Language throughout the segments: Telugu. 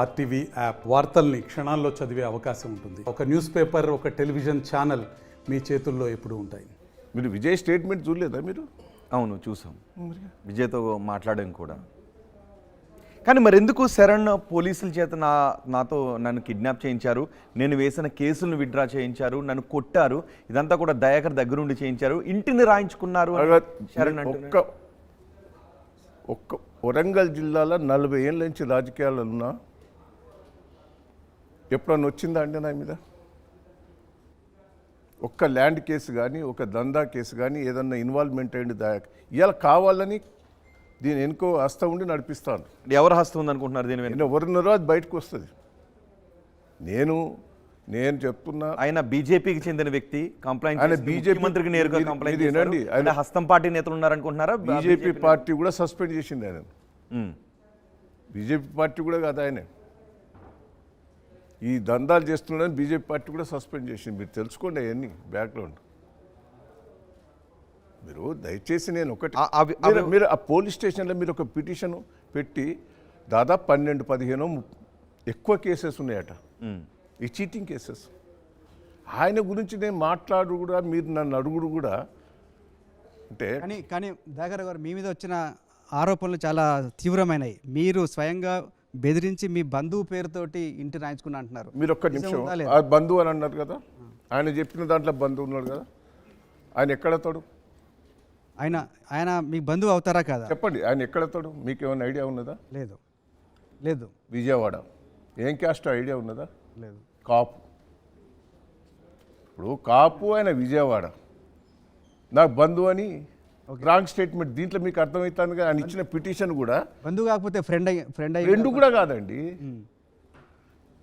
ఆర్టీవీ యాప్ వార్తల్ని క్షణాల్లో చదివే అవకాశం ఉంటుంది. ఒక న్యూస్ పేపర్ ఒక టెలివిజన్ ఛానల్ మీ చేతుల్లో ఎప్పుడూ ఉంటాయి. మీరు విజయ్ స్టేట్మెంట్ చూడలేదా మీరు? అవును చూసాం. విజయ్తో మాట్లాడాం కూడా. కానీ మరి ఎందుకు శరణ్ పోలీసుల చేత నా నాతో నన్ను కిడ్నాప్ చేయించారు నేను వేసిన కేసులను విత్డ్రా చేయించారు నన్ను కొట్టారు ఇదంతా కూడా దయాకర్ దగ్గరుండి చేయించారు ఇంటిని రాయించుకున్నారు శరణ్. ఒక్క ఒక్క వరంగల్ జిల్లాలో నలభై ఏళ్ళ నుంచి రాజకీయాలు ఉన్నా ఎప్పుడన్నా వచ్చిందా అండి నా మీద? ఒక్క ల్యాండ్ కేసు కానీ ఒక దందా కేసు కానీ ఏదన్నా ఇన్వాల్వ్మెంట్ అయ్యింది దాకా ఇవాళ కావాలని దీని ఎనుకో హస్తం ఉండి నడిపిస్తాను. ఎవరు హస్తం ఉందనుకుంటున్నారు దీని వెనుక? నేను ఎవరున్నారో అది బయటకు వస్తుంది. నేను నేను చెప్తున్నా ఆయన బీజేపీకి చెందిన వ్యక్తి కంప్లైంట్ ఆయన BJP ముఖ్యమంత్రికి నేరుగా కంప్లైంట్. వినండి, ఆయన- హస్తం పార్టీ నేతలు ఉన్నారనుకుంటున్నారా? బీజేపీ పార్టీ కూడా సస్పెండ్ చేసింది ఆయన. బీజేపీ పార్టీ కూడా కాదు ఆయన. ఈ దందాలు చేస్తున్నాడని బీజేపీ పార్టీ కూడా సస్పెండ్ చేసింది. మీరు తెలుసుకోండి అవన్నీ బ్యాక్గ్రౌండ్. మీరు దయచేసి నేను ఒకటి మీరు- ఆ పోలీస్ స్టేషన్లో మీరు ఒక పిటిషన్ పెట్టి దాదాపు పన్నెండు పదిహేను ఎక్కువ కేసెస్ ఉన్నాయట. ఈ చీటింగ్ కేసెస్. ఆయన గురించి నేను మాట్లాడు కూడా మీరు నన్ను అడుగుడు కూడా. అంటే కానీ కానీ దాగర్ గారు మీ మీద వచ్చిన ఆరోపణలు చాలా తీవ్రమైనవి. మీరు స్వయంగా బెదిరించి మీ బంధువు పేరుతోటి ఇంటి రాయించుకున్నా అంటున్నారు. మీరు ఒక్క నిమిషం? ఆ బంధువు అని అన్నారు కదా? ఆయన చెప్పిన దాంట్లో బంధువు ఉన్నాడు కదా? ఆయన ఎక్కడతాడు ఆయన ఆయన మీ బంధువు అవుతారా కాదా? చెప్పండి ఆయన ఎక్కడతాడు మీకు ఏమైనా ఐడియా ఉన్నదా? లేదు. లేదు. విజయవాడ. ఏం క్యాస్ట్ ఐడియా ఉన్నదా? లేదు. కాపు. ఇప్పుడు కాపు ఆయన విజయవాడ. నాకు బంధువు అని రాంగ్ స్టేట్మెంట్ దీంట్లో మీకు అర్థమవుతుంది కదా ఆయన ఇచ్చిన పిటిషన్ కూడా. బంధువు కాకపోతే ఫ్రెండ్ అయ్యి ఫ్రెండ్ అయ్యి రెండు కూడా కాదండి.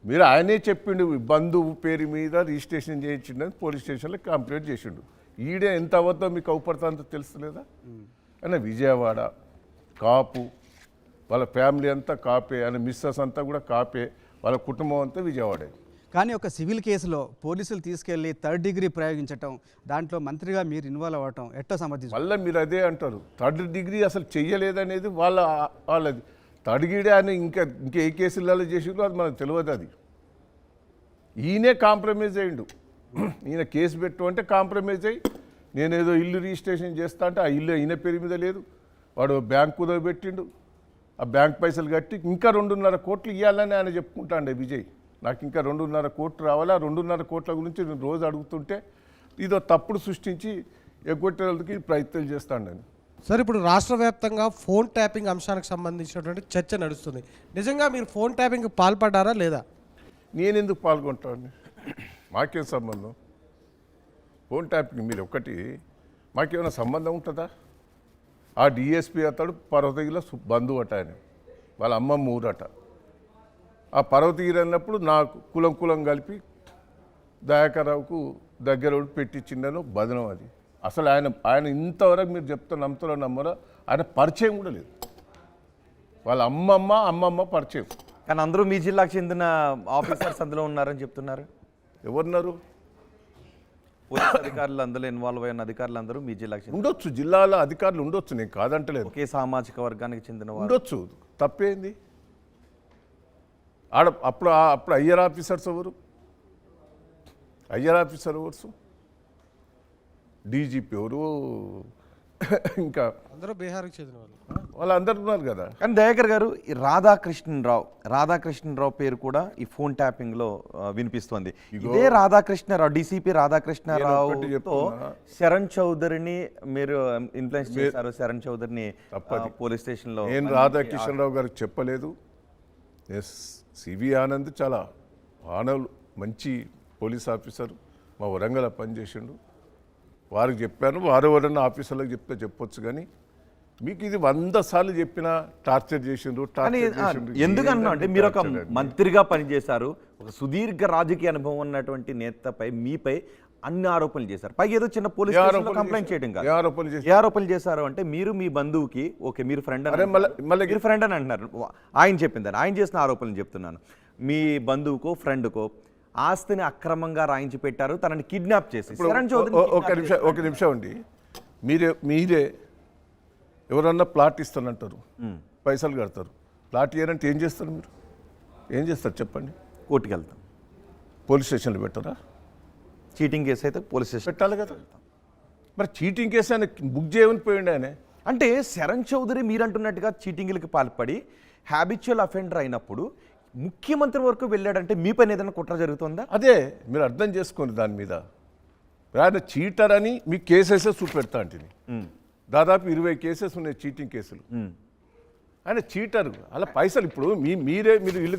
మీరు ఆయనే చెప్పిండు బంధువు పేరు మీద రిజిస్ట్రేషన్ చేయించిండని పోలీస్ స్టేషన్లో కంప్లైంట్ చేసిండు. ఈడే ఎంత అవద్దో మీకు అవుపడుతుందో తెలుస్తలేదా? ఆయన విజయవాడ కాపు వాళ్ళ ఫ్యామిలీ అంతా కాపే ఆయన మిస్సెస్ అంతా కూడా కాపే వాళ్ళ కుటుంబం అంతా విజయవాడే. కానీ ఒక సివిల్ కేసులో పోలీసులు తీసుకెళ్ళి థర్డ్ డిగ్రీ ప్రయోగించటం దాంట్లో మంత్రిగా మీరు ఇన్వాల్వ్ అవ్వటం ఎట్టో సమర్థించారు మళ్ళీ మీరు అదే అంటారు. థర్డ్ డిగ్రీ అసలు చెయ్యలేదనేది వాళ్ళ వాళ్ళది. థర్డ్ అని ఇంకా ఇంకా ఏ కేసులలో చేసిండ్రో అది మనకు తెలియదు అది. ఈయనే కాంప్రమైజ్ అయ్యిండు. ఈయన కేసు పెట్టు అంటే కాంప్రమైజ్ అయ్యి నేనేదో ఇల్లు రిజిస్ట్రేషన్ చేస్తా అంటే ఆ ఇల్లు ఈయన పేరు మీద లేదు. వాడు బ్యాంకు కుదవ పెట్టిండు. ఆ బ్యాంక్ పైసలు కట్టి ఇంకా రెండున్నర కోట్లు ఇవ్వాలని ఆయన చెప్పుకుంటాండే విజయ్. నాకు ఇంకా రెండున్నర కోట్లు రావాలి. ఆ రెండున్నర కోట్ల గురించి నేను రోజు అడుగుతుంటే ఇదో తప్పుడు సృష్టించి ఎగ్గొట్టేందుకు ప్రయత్నాలు చేస్తాను సార్ ఇప్పుడు రాష్ట్ర వ్యాప్తంగా ఫోన్ ట్యాపింగ్ అంశానికి సంబంధించినటువంటి చర్చ నడుస్తుంది. నిజంగా మీరు ఫోన్ ట్యాపింగ్ పాల్పడ్డారా లేదా? నేను ఎందుకు పాల్గొంటాను? మాకేం సంబంధం? ఫోన్ ట్యాపింగ్ మీరు ఒక్కటి మాకేమైనా సంబంధం ఉంటుందా? ఆ డిఎస్పీ అతడు పర్వతగిరిలో సు- బంధువు అట ఆయన. వాళ్ళ అమ్మమ్మ ఊరట ఆ పర్వతగిరి అన్నప్పుడు నాకు కులం కులం కలిపి దయాకర్రావుకు దగ్గర పెట్టించిండను బదనం అది. అసలు ఆయన ఆయన ఇంతవరకు మీరు చెప్తా నమ్ముతారో నమ్మరో ఆయన పరిచయం కూడా లేదు. వాళ్ళ అమ్మమ్మ అమ్మమ్మ పరిచయం. కానీ అందరూ మీ జిల్లాకు చెందిన ఆఫీసర్స్ అందులో ఉన్నారని చెప్తున్నారు. ఎవరున్నారు? పోలీస్ అధికారులు అందులో ఇన్వాల్వ్ అయిన అధికారులు అందరూ మీ జిల్లాకు చెందిన ఉండొచ్చు జిల్లాల అధికారులు ఉండొచ్చు నేను కాదంటలేదు. ఒకే సామాజిక వర్గానికి చెందిన ఉండొచ్చు తప్పేంది? ఆడ అప్పుడు అప్పుడు అయ్యర్ ఆఫీసర్స్ ఎవరు? అయ్యర్ ఆఫీసర్ ఎవరు? డీజీపీ ఎవరు? ఇంకా అందరూ బీహార్కి చెందిన వాళ్ళు. వాళ్ళందరూ ఉన్నారు కదా. కానీ దయాకర్ గారు ఈ రాధాకృష్ణరావు రాధాకృష్ణరావు పేరు కూడా ఈ ఫోన్ ట్యాపింగ్లో వినిపిస్తోంది. ఇదే రాధాకృష్ణరావు డీసీపీ రాధాకృష్ణరావుతో చెప్తున్నా. శరణ్ చౌదరిని మీరు ఇన్ఫ్లుయెన్స్ చేశారు శరణ్ చౌదరిని. పోలీస్ స్టేషన్లో నేను రాధాకిషన్ రావు గారికి చెప్పలేదు. ఎస్ సివి ఆనంద్ చాలా ఆనవులు మంచి పోలీస్ ఆఫీసర్. మా వరంగల్ పనిచేసిండు వారికి చెప్పాను వారు ఎవరన్నా ఆఫీసర్లకు చెప్తే చెప్పొచ్చు కానీ మీకు ఇది వంద సార్లు చెప్పినా టార్చర్ చేసిండ్రు ఎందుకు అన్నా అంటే మీరు ఒక మంత్రిగా పనిచేశారు ఒక సుదీర్ఘ రాజకీయ అనుభవం ఉన్నటువంటి నేతపై మీపై అన్ని ఆరోపణలు చేశారు. పైగా ఏదో చిన్న పోలీస్ కంప్లైంట్? చేయడం కాదు. ఆరోపణలు చేశారు? ఆరోపణలు చేశారు అంటే మీరు మీ బంధువుకి ఓకే మీరు ఫ్రెండ్ మళ్ళీ- మీరు ఫ్రెండ్ అని అంటున్నారు. ఆయన చెప్పిందని ఆయన చేసిన ఆరోపణలు చెప్తున్నాను. మీ బంధువుకో ఫ్రెండ్కో ఆస్తిని అక్రమంగా రాయించి పెట్టారు. తనని కిడ్నాప్ చేసి. ఒక నిమిషం ఒక నిమిషం అండి. మీరే మీరే ఎవరన్నా ప్లాట్ ఇస్తానంటారు. పైసలు కడతారు. ప్లాట్ ఇయ్యారంటే ఏం చేస్తారు మీరు? ఏం చేస్తారు? చెప్పండి. కోర్టుకి వెళ్తాం పోలీస్ స్టేషన్లో పెట్టరా? చీటింగ్ కేసు అయితే పోలీస్ స్టేషన్ పెట్టాలి కదా. మరి చీటింగ్ కేసు ఆయన బుక్ చేయమని పోయిండు ఆయన. అంటే శరణ్ చౌదరి మీరంటున్నట్టుగా చీటింగ్లకు పాల్పడి హ్యాబిచువల్ అఫెండర్ అయినప్పుడు ముఖ్యమంత్రి వరకు వెళ్ళాడంటే మీ పైన ఏదైనా కుట్ర జరుగుతుందా? అదే మీరు అర్థం చేసుకోండి దాని మీద. ఆయన చీటర్ అని మీ కేసెసే చూపెడతా అంటుంది దాదాపు ఇరవై కేసెస్ ఉన్నాయి చీటింగ్ కేసులు. ఆయన చీటర్ అలా పైసలు ఇప్పుడు మీ మీరే మీరు ఇల్లు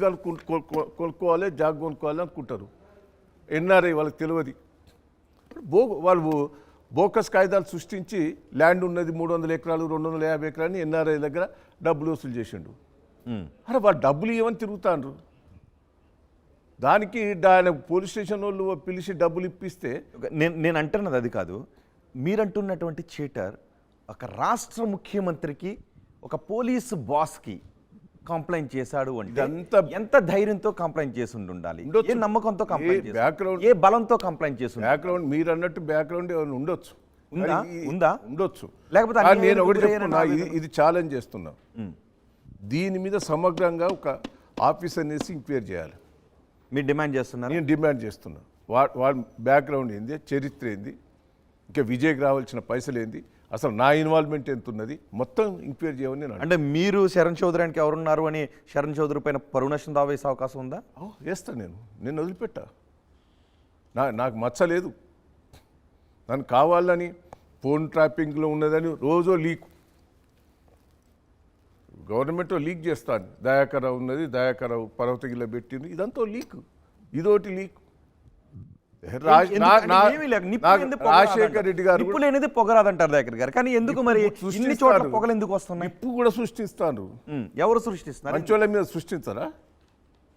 కొనుక్కోవాలి జాగ్ కొనుక్కోవాలి అనుకుంటారు. ఎన్ఆర్ఐ వాళ్ళకి తెలియదు. బో వాళ్ళు బోకస్ కాగితాలు సృష్టించి ల్యాండ్ ఉన్నది మూడు వందల ఎకరాలు రెండు వందల యాభై ఎకరాలు ఎన్ఆర్ఐ దగ్గర డబ్బులు వసూలు చేసిండు. అరే వాళ్ళు డబ్బులు ఇవ్వని తిరుగుతాండ్రు. దానికి ఆయన పోలీస్ స్టేషన్ వాళ్ళు పిలిచి డబ్బులు ఇప్పిస్తే నేను నేను అంటున్నది అది కాదు. మీరంటున్నటువంటి చీటర్ ఒక రాష్ట్ర ముఖ్యమంత్రికి ఒక పోలీసు బాస్కి కంప్లైంట్ చేశాడు అంటే ఎంత ధైర్యంతో కంప్లైంట్ చేసి ఉండి ఉండాలి. ఏ నమ్మకంతో కంప్లైంట్ background- ఏ బలంతో కంప్లైంట్ చేసి? బ్యాక్గ్రౌండ్ మీరు అన్నట్టు బ్యాక్గ్రౌండ్ ఏమైనా ఉండొచ్చు. ఉందా? ఉందా? ఉండొచ్చు. లేకపోతే నేను ఒకటి చెప్తున్నా ఇది ఛాలెంజ్ చేస్తున్నా. దీని మీద సమగ్రంగా ఒక ఆఫీసర్ అనేసి ఎంక్వైరీ చేయాలి. మీరు డిమాండ్ చేస్తున్నారు? నేను డిమాండ్ చేస్తున్నా. వా వాడి బ్యాక్గ్రౌండ్ ఏంది? చరిత్ర ఏంది? ఇంకా విజయ్కి రావాల్సిన పైసలు ఏంది? అసలు నా ఇన్వాల్వ్మెంట్ ఎంత ఉన్నది మొత్తం ఎంక్వైరీ చేయమని నేను అంటే మీరు శరణ్ చౌదరికి ఎవరున్నారు అని శరణ్ చౌదరి పైన పరువు నష్టం దావా వేసే అవకాశం ఉందా? వేస్తా నేను. నేను వదిలిపెట్టా. నా నాకు మచ్చలేదు నన్ను కావాలని ఫోన్ ట్రాపింగ్లో ఉన్నదని రోజు లీక్. గవర్నమెంట్ లీక్ చేస్తాను. దయాకరావు ఉన్నది దయాకరావు పర్వతగిలో పెట్టింది ఇదంతా లీక్. ఇదోటి లీక్. రాజశేఖర్ రెడ్డి గారు నిప్పు లేనిది పొగరాదంటారు దగ్గర గారు. కానీ ఎందుకు మరి ఇన్ని చోట్ల సృష్టిస్తారు. పొగలు ఎందుకు వస్తున్నాయి? నిప్పు కూడా సృష్టిస్తాను ఉమ్, ఎవరు సృష్టిస్తున్నారు? మంచోళ్ళ మీద సృష్టించరా?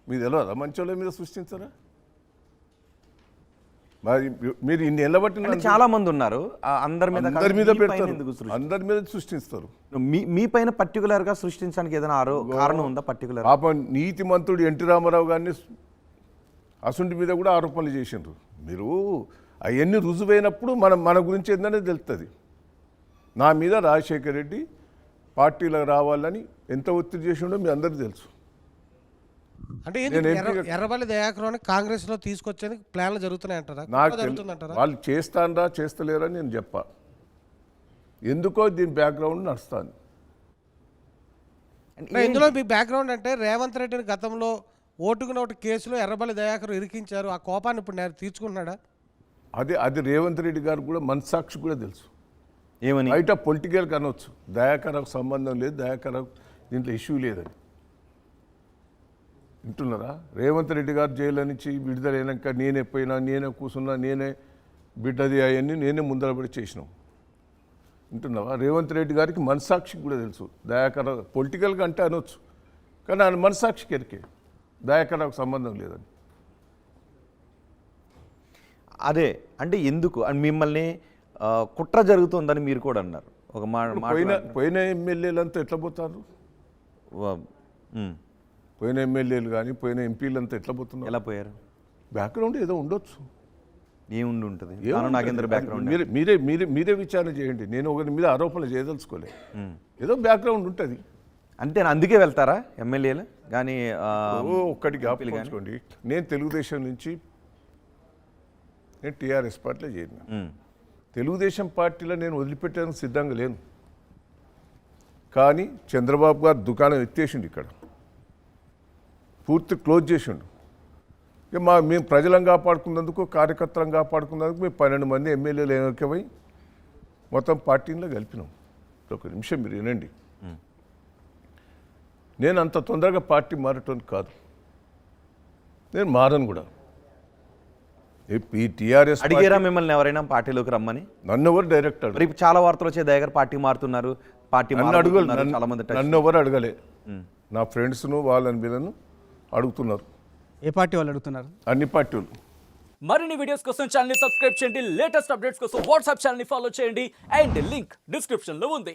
మీ తెలియదా మంచోళ్ళ మీద సృష్టించరా? మరి మీరు ఇన్ని ఎల్లబట్టి అంటే చాలా మంది ఉన్నారు. ఆ అందరి మీద అందరి మీద పెడతారు. అందరి మీద సృష్టిస్తారు. మీ మీ పైన పర్టికులర్గా సృష్టించడానికి ఏదైనా ఆరో కారణం ఉందా పర్టికులర్ పాపం నీతిమంతుడు ఎన్టీ రామారావు గారిని అసుంటి మీద కూడా ఆరోపణలు చేసిండ్రు. మీరు అవన్నీ రుజువైనప్పుడు మనం మన గురించి ఏందనే తెలుస్తుంది నా మీద రాజశేఖర్ రెడ్డి పార్టీలో రావాలని ఎంత ఒత్తిడి చేసిండో మీ అందరికీ తెలుసు. అంటే ఎర్రబల్లి దయాకరావుని కాంగ్రెస్లో తీసుకొచ్చేందుకు ప్లాన్లు జరుగుతున్నాయంటారా నాకు వాళ్ళు చేస్తానరా చేస్తలేరని నేను చెప్పా. ఎందుకో దీని బ్యాక్గ్రౌండ్ నడుస్తాను ఇందులో మీ బ్యాక్గ్రౌండ్ అంటే రేవంత్ రెడ్డిని గతంలో ఓటుకు నోటు కేసులో ఎర్రబల్లి దయాకర్ ఇరికించారు. ఆ కోపాన్ని ఇప్పుడు నేను తీర్చుకుంటున్నాడా? అదే అది రేవంత్ రెడ్డి గారు కూడా మనసాక్షి కూడా తెలుసు. ఏమని? బయట పొలిటికల్ కనొచ్చు దయాకరకు సంబంధం లేదు దయాకరకు దీంట్లో ఇష్యూ లేదని. వింటున్నారా? రేవంత్ రెడ్డి గారు జైలు నుంచి విడుదలైనాక నేనే పోయినా నేనే కూర్చున్నా నేనే బిడ్డది అవన్నీ నేనే ముందరపడి చేసినాం. వింటున్నావా? రేవంత్ రెడ్డి గారికి మనసాక్షికి కూడా తెలుసు. దయాకర పొలిటికల్గా అంటే అనొచ్చు. కానీ ఆయన మనసాక్షికి ఎరికే దయాకరకు సంబంధం లేదని అదే అంటే ఎందుకు? అండ్ మిమ్మల్ని కుట్ర జరుగుతుందని మీరు కూడా అన్నారు. ఒక పోయిన పోయిన ఎమ్మెల్యేలంతా ఎట్లా పోతారు? పోయిన ఎమ్మెల్యేలు కానీ పోయిన ఎంపీలంతా ఎట్లా పోతున్నారు? ఎలా పోయారు? బ్యాక్గ్రౌండ్ ఏదో ఉండొచ్చు. ఏముండి ఉంటుంది నాగేంద్ర బ్యాక్గ్రౌండ్ మీరే మీరే మీరే మీరే విచారణ చేయండి. నేను ఒకరి మీద ఆరోపణలు చేయదలుచుకోలే. ఏదో బ్యాక్గ్రౌండ్ ఉంటుంది. అంతే అందుకే వెళ్తారా ఎమ్మెల్యేలు? కానీ ఒక్కటి జ్ఞాపకంచుకోండి నేను తెలుగుదేశం నుంచి నేను టీఆర్ఎస్ పార్టీలో చేరిన. తెలుగుదేశం పార్టీలో నేను వదిలిపెట్టడానికి సిద్ధంగా లేను. కానీ చంద్రబాబు గారు దుకాణం ఎత్తేసిండు ఇక్కడ. పూర్తి క్లోజ్ చేసిండు. ఇక మా మేము ప్రజలను కాపాడుకున్నందుకు కార్యకర్తలను కాపాడుకున్నందుకు మేము పన్నెండు మంది ఎమ్మెల్యేలు ఏకమై మొత్తం పార్టీలో కలిపినాం. ఒక నిమిషం మీరు వినండి. నేను అంత తొందరగా పార్టీ మారటోని కాదు. నేను మారను కూడా. ఈ- టీఆర్ఎస్ అడిగారా మిమ్మల్ని ఎవరైనా పార్టీలోకి రమ్మని? నన్ను ఎవరు డైరెక్ట్ ఇప్పుడు చాలా వార్తలు వచ్చే దగ్గర పార్టీ మారుతున్నారు పార్టీ చాలా మంది నన్ను ఎవరు అడగలే. నా ఫ్రెండ్స్ను వాళ్ళని వీళ్ళను అడుగుతున్నారు. ఏ పార్టీ వాళ్ళు అడుగుతున్నారు? అన్ని పార్టీలు. మరిన్ని వీడియోస్ కోసం ఛానల్ని సబ్స్క్రైబ్ చేయండి. లేటెస్ట్ అప్డేట్స్ కోసం వాట్సాప్ ఛానల్ని ఫాలో చేయండి. అండ్ లింక్ డిస్క్రిప్షన్లో ఉంది.